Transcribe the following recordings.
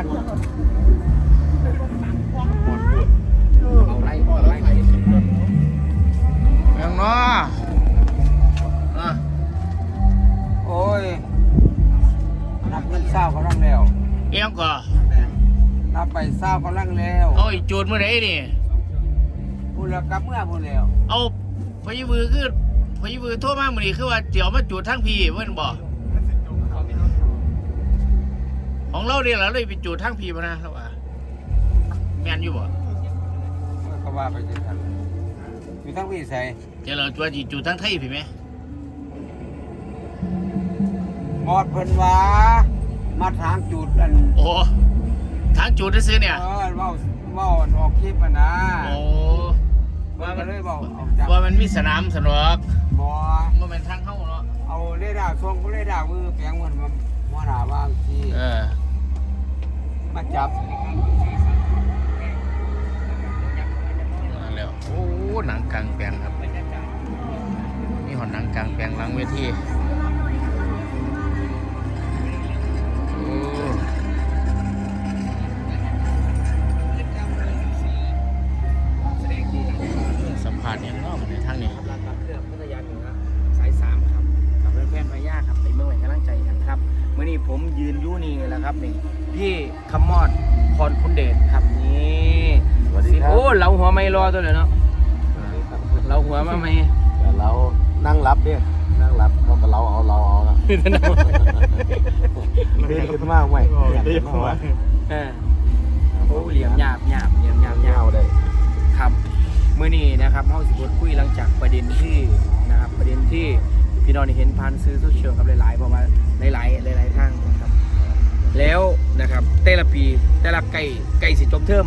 กันเอาไล่เอาไล่ไปเมืองเนาะอะโอ้ยนับเงินเศร้ากำลังแล้วเอียงก่อนับไปเศร้ากำลังแล้วเอาอีกจูดเมื่อไหร่นี่พูดแล้วกลับเมื่อพูดแล้ว เอาพยิบือคือพยิบือโทรมากมื่อนี้คือว่าเดี๋ยวมาจูดทั้งพี่เพื่อนบอก ของเราเนี่ยเราเลยไปจูดทั้งพี่มานะเราว่าแมนอยู่บ่ก็ว่าไปจังซั่นอยู่ทั้งพี่ใส่เดี๋ยวเราจูดจีจูดทั้งไทยพี่ไหมหมอดเพิ่นว่ามาทางจุดอันโอ้ทางจูดได้ซื้อเนี่ยเออเว้าเว้าออกคลิปอะนะโอ้ว่ามันเลยเว้าออกจากว่ามันมีสนามสนุกบ่มันเป็นทางเข้าเนาะเอาเรดาร์ส่งก็เรดาร์มือแปลงมันมาหัวหน้าว่างที่เออ มาจับมาแล้ว โอ้หนังกลางแปลงครับนี่หอนหนังกลางแปลงหลังเวที นั่งรับเนี่ยนั่งรับเขาก็เราเอาเราเอาละเดินขึ้นมากไหมเดินขึ้นมาเออโอ้เหลี่ยมหยาบหยาบเหลี่ยมหยาบหยาเงาบได้ครับเมื่อนี้นะครับเฮาสิบทคุยหลังจากประเด็นที่นะครับประเด็นที่พี่น้องเห็นผ่านซื้อโซเชียลครับหลายๆเพระว่าหลายๆหลายๆทางนะครับ แล้วนะครับแต่ละปีแต่ละไก่ไก่สิจบเทอม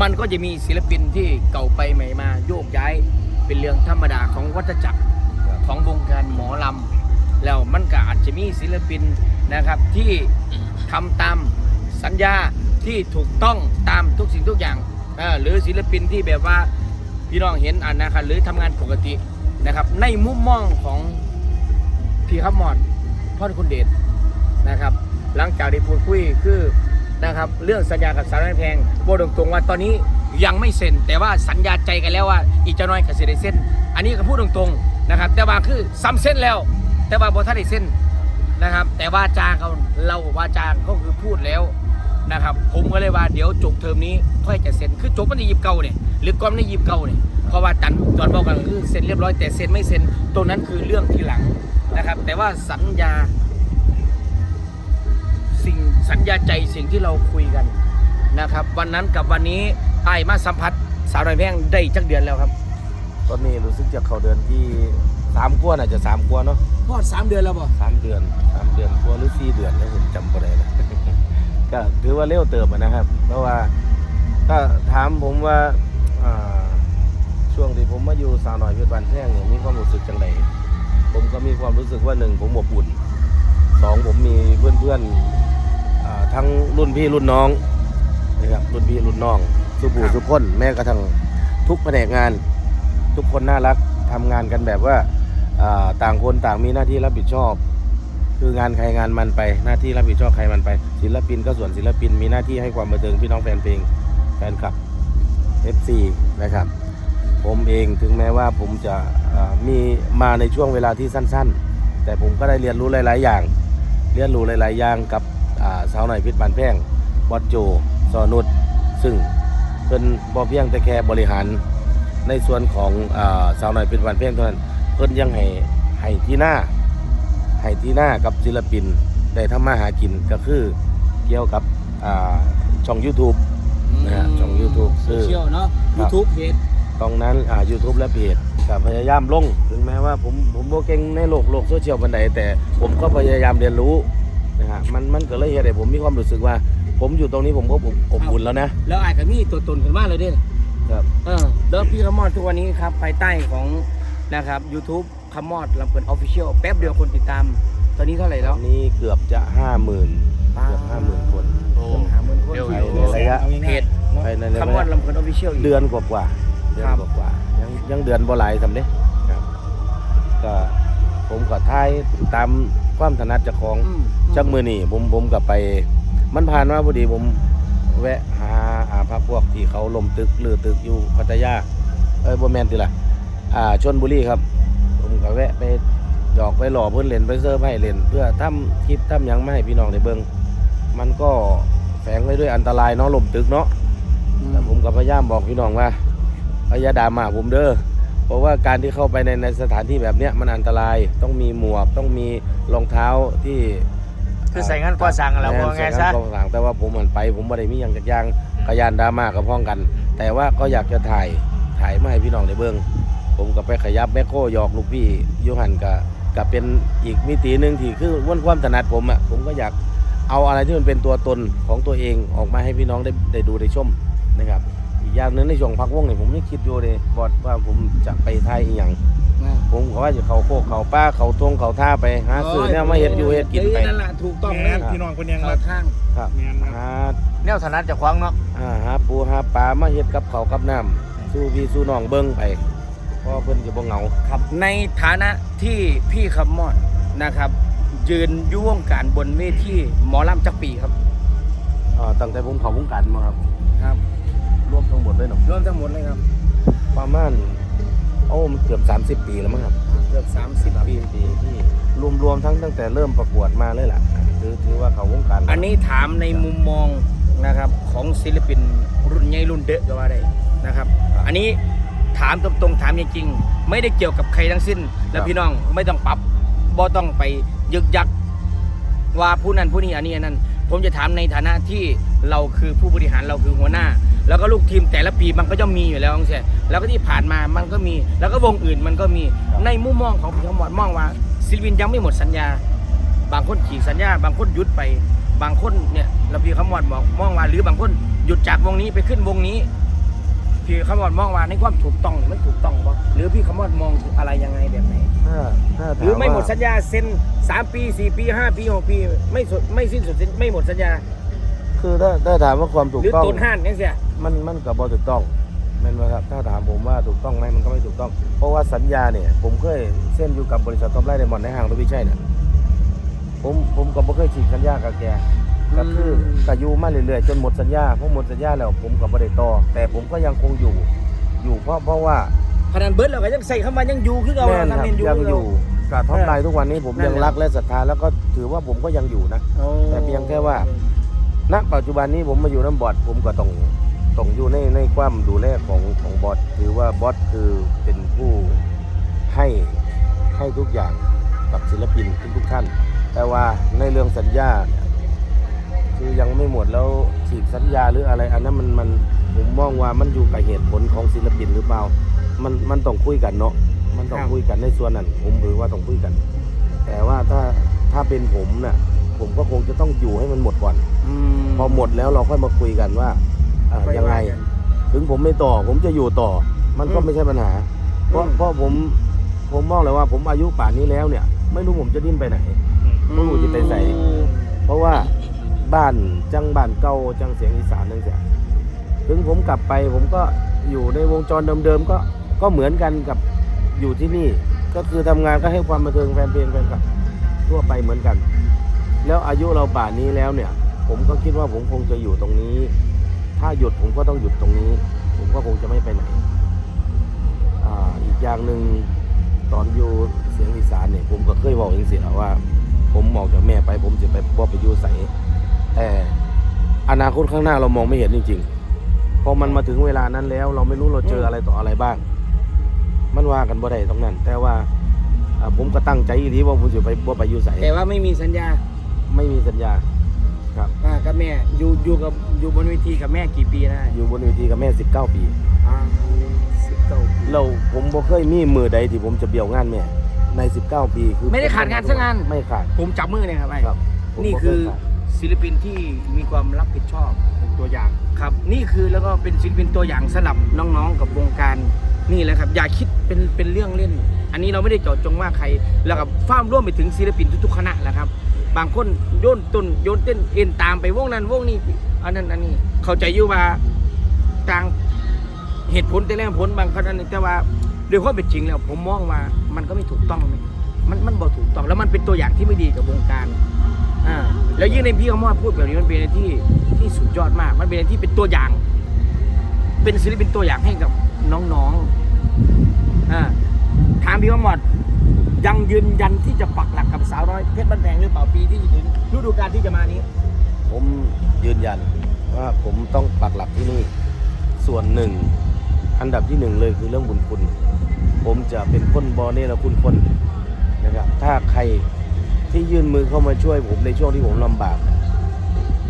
มันก็จะมีศิลปินที่เก่าไปใหม่มาโยกย้ายเป็นเรื่องธรรมดาของวัฏจักร ของวงการหมอลำแล้วมันก็อาจจะมีศิลปินนะครับที่ทำตามสัญญาที่ถูกต้องตามทุกสิ่งทุกอย่างหรือศิลปินที่แบบว่าพี่น้องเห็นอันนะครับหรือทำงานปกตินะครับในมุมมองของพี่ขับหมอดพ่อคุณเดชนะครับ หลังจากได้พูดคุยคือนะครับเรื่องสัญญากับสาวน้อยแพงบอกตรงๆว่าตอนนี้ยังไม่เซ็น แต่ว่าสัญญาใจกันแล้วว่าอีกจะน้อยกับสิได้เซ็น อันนี้ก็พูดตรงๆ นะครับ แต่ว่าคือซ้ำเส้นแล้ว แต่ว่าบอท่านได้เซ็นนะครับ แต่ว่าจางเขาเราว่าจางเขาคือพูดแล้วนะครับ ผมก็เลยว่าเดี๋ยวจบเทอมนี้ค่อยจะเซ็นคือจบมันในยิบเก่าเนี่ยหรือก่อนในยิบเก่าเนี่ยเพราะว่าตันตอนบอกกันคือเซ็นเรียบร้อยแต่เซ็นไม่เซ็นตรงนั้นคือเรื่องทีหลังนะครับ แต่ว่าสัญญา สิ่งสัญญาใจสิ่งที่เราคุยกันนะครับ วันนั้นกับวันนี้ไอ้มาสัมผัสสาวน้อยแพงได้จักเดือนแล้วครับ ตอนนี้รู้สึกจะเข้าเดือนที่สามกว่าน่าจะสามกว่าเนาะพอดสามเดือนแล้วบ่สามเดือนสามเดือนกว่าหรือสี่เดือนแล้วผมจำไม่ได้แล้วก็ถือว่าเร็วเติบอะนะครับ เพราะว่าก็ถามผมว่าอ่าช่วงที่ผมมาอยู่สาวหน่อยเพชรบานแท่งเนี่ยมีความรู้สึกจังไดผมก็มีความรู้สึกว่าหนึ่งผมอบอุ่นสองผมมีเพื่อนๆอ่าทั้งรุ่นพี่รุ่นน้องนะครับรุ่นพี่รุ่นน้องสุบูทุกคนแม้กระทั่งทุกแผนกงาน ทุกคนน่ารักทำงานกันแบบว่าต่างคนต่างมีหน้าที่รับผิดชอบ คืองานใครงานมันไปหน้าที่รับผิดชอบใครมันไป ศิลปินก็ส่วนศิลปินมีหน้าที่ให้ความบันเทิงพี่น้องแฟนเพลงแฟนคลับ FC นะครับ ผมเองถึงแม้ว่าผมจะมีมาในช่วงเวลาที่สั้น ๆ แต่ผมก็ได้เรียนรู้หลาย ๆ อย่าง เรียนรู้หลาย ๆ อย่างกับสาวหน่อยพิษบานแพงบอสโจซอนุชซึ่งเป็นบอเพียงแต่แค่บริหาร ในส่วนของอาสาวหน่อยเป็นวันเพียงเท่านั้นเพิ่นยังให้ให้ที่หน้าให้ที่หน้ากับศิลปินได้ทำมาหากินก็คือเกี่ยวกับอ่าช่อง YouTube นะฮะช่อง YouTube โซเชียลเนาะครับ YouTube เพจตรงนั้นอ่า YouTube และเพจก็พยายามลง ถึงแม้ว่าผมผมบ่เก่งในโลกโลกโซเชียลบันไดแต่ผมก็พยายามเรียนรู้นะฮะมันมันก็เลยเฮ็ดให้ผมมีความรู้สึกว่า ผมอยู่ตรงนี้ผมก็อบอบอุ่นแล้วนะ แล้วไอ้ายก็มีตัวตนขึ้นมาเลยเด้ ครับเออแล้วพี่ขมอดทุกวันนี้ครับภายใต้ของนะครับ YouTube ขมอดลำเพลินออฟฟิเชียลแป๊บเดียวคนติดตาม ตอนนี้เท่าไหร่ตแล้อวนนี้เกือบจะห้าหมื่นเกือบห้าหมื่นคนโอ้ เกือบหาหมื่นคนเร็วภาอยยู่ในระยะเพจภายในระขมอดยะลำเพลินออฟฟิเชียล เดือนกว่าๆเดือนครับกว่าๆยังยังเดือนบ่หลายสำเร็จครับ ก็ผมก็ทายตามความถนัดเจ้าของอืมจักมือนี่ผมผมก็ไป มันผ่านมาพอดีผม แวะหาอาพักพวกที่เขาล้มตึกหรือตึกอยู่พัทยาเอ้ยบ่แม่นติล่ะอ่าชนบุรีครับ ผมก็แวะไปหยอกไปหล่อเพิ่นเล่นไปเซอร์ให้เล่นเพื่อทำคลิปทำหยังมาให้พี่น้องได้เบิ่งมันก็แฝงไว้ด้วยอันตรายเนาะล้มตึกเนาะแต่ผมก็พยายามบอกพี่น้องว่าอย่าด่ามาผมเด้อเพราะว่าการที่เข้าไปในในสถานที่แบบเนี้ยมันอันตรายต้องมีหมวกต้องมีรองเท้าที่ คือใส่งานก่อสร้างอะไรว่าไงใส่ซะนก่อสร้างแต่ว่าผมมันไป ผมไม่ได้มีอย่างจากอยางกระยานดราม่ากับพ้องกัน แต่ว่าก็อยากจะถ่ายถ่ายมาให้พี่น้องได้เบิ่งผมก็ไปขยับแมคโครหยอกลูกพี่อยูหันกับกับเป็นอีกมิติหนึ่งที่คือวันความถนัดผมอะผมก็อยากเอาอะไรที่มันเป็นตัวตนของตัวเองออกมาให้พี่น้องได้ได้ดูได้ชมนะครับอีกอย่างหนึงในช่วงพักวงเนี่ยผมไม่คิดอยู่เลยบอดว่าผมจะไปไทยอีหยัง ผมก็ว่าจะเขาโคกเขาป้าเขาทงเขาท่าไปหาซื้อเนี่ยมาเฮ็ดอยู่เฮ็ดกินไปนั่นแหละถูกต้องแม่นะนพี่น้องคนยังเข้ารักทางครับแม่นครับหาแนวถนัดจะคว้างเนาะอ่าหาปูหาปลามาเฮ็ดกับเขาวกับน้ำสู้พี่สู้น้องเบิ่งไปเพราะเพิ่นจะบ่เหงาครับ ในฐานะที่พี่คำมอดนะครับ ยืนอยุ่วงการบนเวทีหมอลำจักปีครับอ่าตั้งแต่ผมเข้าวงการมาครับ ครับ รวมทั้งหมดเลยเนาะรวมทั้งหมดเลยครับ ประมาณ โอ้มันเกือบ 30 ปีแล้วมั้งครับ เกือบ 30 ปีปีที่ รวมๆทั้งตั้งแต่เริ่มประกวดมาเลยล่ะถือถือว่าเขาวงการอันนี้ถามในมุมมองนะครับของศิลปินรุ่นใหญ่รุ่นเด็กก็ว่าได้นะครับ อันนี้ถามตรงๆถามจริงๆไม่ได้เกี่ยวกับใครทั้งสิ้น และพี่น้องไม่ต้องปรับบ่ต้องไปยึกยักว่าผู้นั้นผู้นี้อันนี้อันนั้น ผมจะถามในฐานะที่เราคือผู้บริหารเราคือหัวหน้า แล้วก็ลูกทีมแต่ละปีมันก็จะมีอยู่แล้วใช่แล้วก็ที่ผ่านมามันก็มี แล้วก็วงอื่นมันก็มีในมุมมองของพี่ขมอดมองว่าศิลวินยังไม่หมดสัญญา บางคนขีดสัญญา บางคนหยุดไป บางคนเนี่ยเราพี่ขมอดบอกมองว่าหรือบางคนหยุดจากวงนี้ไปขึ้นวงนี้ พี่ขมอดมองว่าในความถูกต้องเนี่ยมันถูกต้องปะหรือพี่ขมอดมองถึงอะไรยังไงแบบไหนถ้าถ้าถาหรือไม่หมดว่าสัญญาเซ็นสามปีสี่ปีห้าปีหกปีไม่สุดไม่สิ้นสุดไม่หมดสัญญาคือถ้าถ้าถามว่าความถูกหรือต้องตนห้านเนี่ยเสียมันมันกับบอถูกต้องแม่นไหมครับถ้าถามผมว่าถูกต้องไหมมันก็ไม่ถูกต้อง เพราะว่าสัญญาเนี่ยผมเคยเส้นอยู่กับบริษัทท็อปไลน์ไดมอนด์ในห้างรถวิชัยเนี่ยผมผมก็บ่เคยฉีกสัญญากับแก ก็คือก็อยู่มาเรื่อยๆจนหมดสัญญาพอหมดสัญญาแล้วผมก็บ่ได้ต่อแต่ผมก็ยังคงอยู่ อยู่เพราะเพราะว่าพนันเบิร์ดเราก็ยังใส่เข้ามายังอยู่คือเราแม่นครับทำเป็นอยู่ยังอยู่กับท็อปไลน์ทุกวันนี้ผมนั่นยังแหละรักและศรัทธาแล้วก็ถือว่าผมก็ยังอยู่นะโอ้แต่เพียงแค่ว่า ณ ปัจจุบันนี้ผมมาอยู่น้ำบอดผมก็ต้องต้องอยู่ในในความดูแลของของบอสถือว่าบอสคือเป็นผู้ให้ให้ทุกอย่างกับศิลปินทุกทุกๆท่าน แต่ว่าในเรื่องสัญญาเนี่ย คือยังไม่หมดแล้วฉีกสัญญาหรืออะไร อันนั้นมันมันผมมองว่ามันอยู่กับเหตุผลของศิลปินหรือเปล่า มันมันต้องคุยกันเนาะมันต้องคุยกันในส่วนนั้น ผมถือว่าต้องคุยกัน แต่ว่าถ้าถ้าเป็นผมน่ะ ผมก็คงจะต้องอยู่ให้มันหมดก่อนอืมพอหมดแล้วเราค่อยมาคุยกันว่าเอ่อค่อยังไงว่ากันถึงผมไม่ต่อ ผมจะอยู่ต่อ มันก็อืมไม่ใช่ปัญหา เพราะอืมเพราะผมผมมองเลยว่าผมอายุป่านนี้แล้วเนี่ย ไม่รู้ผมจะดิ้นไปไหนบ่รู้จะไปใส่เพราะว่า บ้านจังบ้านเก่าจังเสียงอีสานนั่นเสียถึงผมกลับไปผมก็อยู่ในวงจรเดิมๆก็ก็เหมือนกันกับอยู่ที่นี่ ก็คือทำงานก็ให้ความบันเทิงแฟนเพลงแฟนคลับทั่วไปเหมือนกัน แล้วอายุเราป่านนี้แล้วเนี่ย ผมก็คิดว่าผมคงจะอยู่ตรงนี้ ถ้าหยุดผมก็ต้องหยุดตรงนี้ ผมก็คงจะไม่ไปไหนอ่าอีกอย่างหนึ่งตอนอยู่เสียงอีสานเนี่ยผมก็เคยบอกเองเสียว่า ผมมองจากแม่ไปผมจะไปบ่ไปอยู่ใส แต่อนาคตข้างหน้าเรามองไม่เห็นจริงๆพอมันมาถึงเวลานั้นแล้ว เราไม่รู้เราเจออะไรต่ออะไรบ้าง มันว่ากันบ่ได้ตรงนั้น แต่ว่าอ่าผมก็ตั้งใจอีหลีว่าผมจะไปบ่ไปอยู่ใสแต่ว่าไม่มีสัญญาไม่มีสัญญาครับอ่ากับแม่อยู่อยู่กับอยู่บนเวทีกับแม่กี่ปีนะอยู่บนเวทีกับแม่19ปีอ่าสิบเก้าปีเราผมบ่เคยมีมือใดที่ผมจะเบี้ยวงานแม่ใน 19 ปีคือไม่ได้ขาดงานสักงานไม่ขาดผมจับมือเนี่ยครับไอ้ครับผมนี่บ่คือเยขาด ศิลปินที่มีความรับผิดชอบเป็นตัวอย่างครับ นี่คือแล้วก็เป็นศิลปินตัวอย่างสำหรับน้องๆกับวงการนี่แหละครับ อย่าคิดเป็นเป็นเรื่องเล่น อันนี้เราไม่ได้เจาะจงว่าใครแล้วกับฟ้ามร่วมไปถึงศิลปินทุกๆคณะแหละครับ บางคนโยนต้นโยนเต้นเอ็นตามไปวงนั้นวงนี้อันนั้นอันนี้เข้าใจอยู่ว่าต่างเหตุผลแต่แรกผลบางครั้งแต่ว่าด้วยความเป็นจริงแล้ว ผมมองว่ามันก็ไม่ถูกต้องนะมันมันบ่ถูกต้องแล้วมันเป็นตัวอย่างที่ไม่ดีกับวงการ อ่าแล้วยิ่งในพี่เขามาพูดแบบนี้มันเป็นอะไรที่ที่สุดยอดมาก มันเป็นอะไรที่เป็นตัวอย่าง เป็นศิลปินตัวอย่างให้กับน้องๆอ่าถามพี่เขาหมดยังยืนยันที่จะปักหลักกับสาวน้อยเพชรบ้านแพงหรือเปล่าปีที่ถึงฤดูกาลที่จะมานี้ ผมยืนยันว่าผมต้องปักหลักที่นี่ ส่วนหนึ่ง อันดับที่หนึ่งเลยคือเรื่องบุญคุณ ผมจะเป็นคนบอเน่ละคุณคนนะครับถ้าใคร ที่ยื่นมือเข้ามาช่วยผมในช่วงที่ผมลำบาก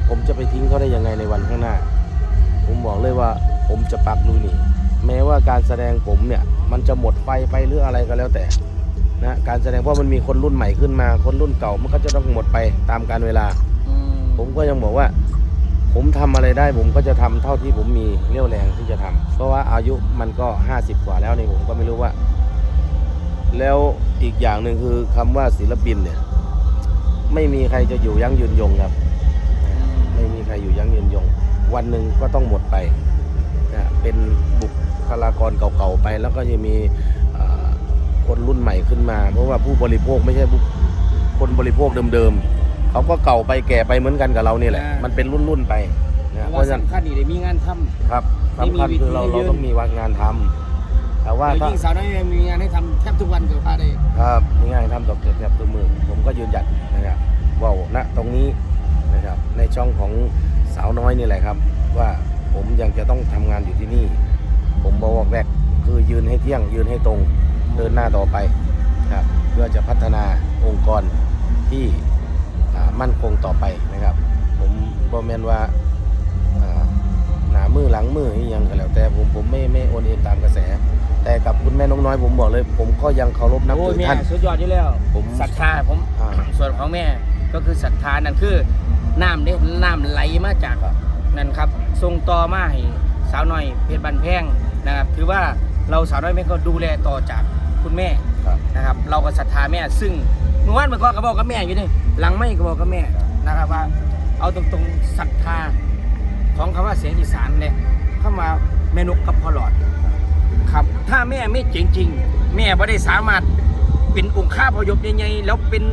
ผมจะไปทิ้งเขาได้ยังไงในวันข้างหน้า ผมบอกเลยว่าผมจะปักลุยนี่แม้ว่าการแสดงผมเนี่ย มันจะหมดไฟไปหรืออะไรก็แล้วแต่นะการแสดงเพราะมันมีคนรุ่นใหม่ขึ้นมา คนรุ่นเก่ามันก็จะต้องหมดไปตามการเวลา ผมก็ยังบอกว่า ผมทำอะไรได้ผมก็จะทำเท่าที่ผมมีเรี่ยวแรงที่จะทำเพราะว่าอายุมันก็ 50 กว่าแล้วนี่ผมก็ไม่รู้ว่า แล้วอีกอย่างหนึ่งคือคำว่าศิลปินเนี่ย ไม่มีใครจะอยู่ยั้งยืนยงครับ ไม่มีใครอยู่ยั้งยืนยง วันหนึ่งก็ต้องหมดไปนะเป็นบุคลากรเก่าๆไป แล้วก็จะมีเอ่อคนรุ่นใหม่ขึ้นมา เพราะว่าผู้บริโภคไม่ใช่ผู้คนบริโภคเดิมๆเขาก็เก่าไปแก่ไปเหมือนกันกับเรานี่แหละอ่ามัมันเป็นรุ่นๆไปนะเพว่าราะฉะนั้นสำคัญนี่ได้มีงานทำครับไม่มีสำคัญคือเราวิธียืเรานต้องมีวันงานทำ แต่ว่าแล้วถ้ายิ่งสาวน้อยมีงานให้ทำแทบทุกวันเกือบพาได้ครับง่ายๆทำตกเก็บแทบตัวมือผมก็ยืนหยัดนะครับว่าวณตรงนี้นะครับในช่องของสาวน้อยนี่แหละครับ ว่าผมยังจะต้องทำงานอยู่ที่นี่ ผมบอกว่าแวกคือยืนให้เที่ยง ยืนให้ตรงเดินหน้าต่อไปครับเพื่อจะพัฒนาองค์กรที่อ่ามั่นคงต่อไปนะครับ ผมบอแมนว่าอ่าหนามือหลังมืออหยังก็แล้วแต่ผมผมไม่ไม่โอนเอ็นตามกระแส แต่กับคุณแม่นกน้อยผมบอกเลย ผมก็ยังเคารพนับโอ้ถืยอแม่ท่าน สุดยอดอยู่แล้วผมศรัทธาผมอ่า ส่วนของแม่ก็คือศรัทธานั่นคือน้ำเนี่ยน้ำไหลมาจากครับนั่นครับทรงต่อมาให้สาวน้อยเพชรบันแพงนะครับถือว่าเราสาวน้อยแม่ก็ดูแลต่อจากคุณแม่ครับนะครับเราก็ศรัทธาแม่ซึ่งเมื่อวานเมื่อก่อนก็บอกกับแม่อยู่นี่หลังไม่ก็บอกกับแม่นะครับว่า เอาตรงๆศรัทธาของคำว่าเสียงอีสานเนี่ยเข้ามาแม่นกกับพ่อหลอด ครับ ถ้าแม่ไม่เจ๋งจริง แม่ไม่ได้สามารถเป็นองค์ข้าพยพใหญ่ๆแล้วเป็น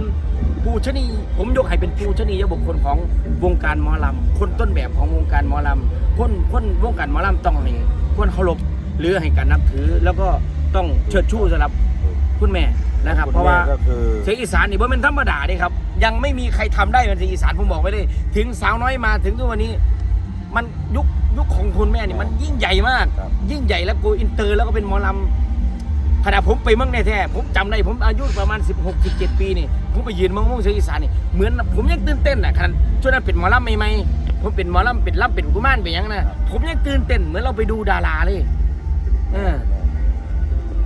ปูชนียผมยกให้เป็นปูชนียบุคคลของวงการหมอลำคนต้นแบบของวงการหมอลำคนคนวงการหมอลำต้องให้ควรเคารพหรือให้การนับถือ แล้วก็ต้องเชิดชูสำหรับคุณแม่นะครับคุณเพราะว่าแม่ก็คือเสียงอีสานนี่ว่าเป็นธรรมดาเด้ครับ ยังไม่มีใครทำได้เหมือนเสียงอีสานผมบอกไว้เลย ถึงสาวน้อยมาถึงทุกวันนี้ มันยุคยุคของคุณแม่นี่มันยิ่งใหญ่มาก ครับ ยิ่งใหญ่แล้วกูอินเตอร์แล้วก็เป็นหมอลำขณะผมไปเมืองในแท้ผมจำได้ผมอายุประมาณ 16 17 ปีนี่ผมไปยืนเมืองม่วงเสียงอีสานนี่เหมือนผมยังตื่นเต้นอะขนาดช่วงนั้นเป็นหมอลำใหม่ๆผมเป็นหมอลำเป็นลำเป็นกุมารเป็นหยังนะผมยังตื่นเต้นเหมือนเราไปดูดาราเลย